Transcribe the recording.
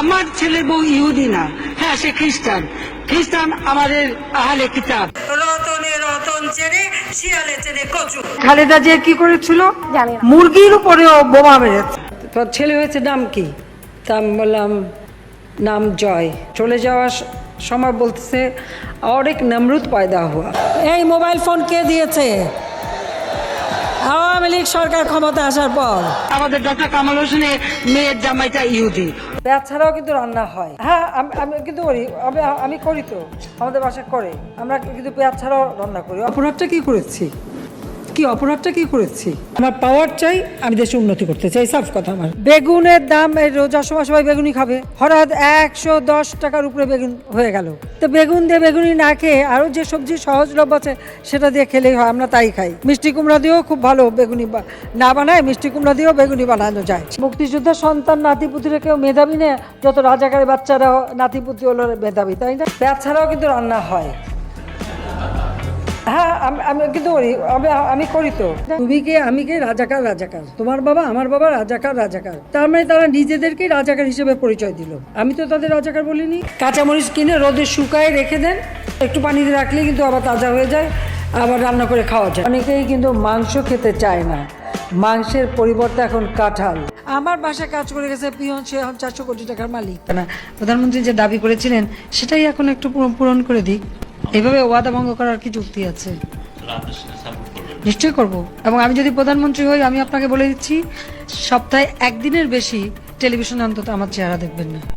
আমার ছেলে বউ ইহুদি না। হ্যাঁ সে খ্রিস্টান। খ্রিস্টান আমাদের আহলে কিতাব। রতনে রতন চেনে চেনে কচু। খালেদা যে কি করেছিল? মুরগির উপরেও বোমা মেরেছে। তোর ছেলে হয়েছে নাম কি? তা বললাম নাম জয়। চলে যাওয়ার সময় বলতেছে অনেক নামরুদ পয়দা হওয়া এই মোবাইল ফোন কে দিয়েছে? আওয়ামী লীগ সরকার ক্ষমতা আসার পর। আমাদের ডক্টর কামাল হোসেনের মেয়ের জামাইটা ইহুদি। তাছাড়াও ছাড়াও কিন্তু রান্না হয়। হ্যাঁ আমি আমি কিন্তু করি। আমি আমি করি তো। আমাদের বাসায় করে। আমরা কিন্তু পেঁয়াজ ছাড়াও রান্না করি। অপরাধটা কি করেছি? কি অপরাধটা কি করেছি? আমার পাওয়ার চাই আমি দেশে উন্নতি করতে চাই সাফ কথা আমার। বেগুনের দাম এই রোজার সময় সবাই বেগুনি খাবে। হঠাৎ একশো দশ টাকার উপরে বেগুন হয়ে গেল। তো বেগুন দিয়ে বেগুনি না খেয়ে আরও যে সবজি সহজলভ্য আছে সেটা দিয়ে খেলেই হয় আমরা তাই খাই। মিষ্টি কুমড়া দিয়েও খুব ভালো বেগুনি বা- না বানায় মিষ্টি কুমড়া দিয়েও বেগুনি বানানো যায়। মুক্তিযোদ্ধার সন্তান নাতিপুতিরা কেউ মেধাবী না যত রাজাকারের বাচ্চারা নাতিপুতি হলো মেধাবী তাই না? পেঁয়াজ ছাড়াও কিন্তু রান্না হয়। হ্যাঁ আমি কিন্তু আমি করি তো। আমি কে? রাজাকার তোমার বাবা, আমার বাবা রাজাকার তার মানে তারা রাজাকার হিসেবে পরিচয় আমি তো তাদের রাজাকার বলিনি। কাঁচামরিচ কিনে রোদে শুকায় রেখে দেন। একটু পানিতে রাখলে কিন্তু আবার তাজা হয়ে যায়, আবার রান্না করে খাওয়া যায়। অনেকেই কিন্তু মাংস খেতে চায় না। মাংসের পরিবর্তে এখন কাঁঠাল। আমার বাসায় কাজ করে গেছে পিয়ন, সে এখন চারশো কোটি টাকার মালিক। না, প্রধানমন্ত্রী যে দাবি করেছিলেন, সেটাই এখন একটু পূরণ- করে দিক এভাবে ওয়াদা ভঙ্গ করার কি যুক্তি আছে? নিশ্চয়ই করব। এবং আমি যদি প্রধানমন্ত্রী হই, আমি আপনাকে বলে দিচ্ছি, সপ্তাহে একদিনের বেশি টেলিভিশন অন্তত আমার চেহারা দেখবেন না।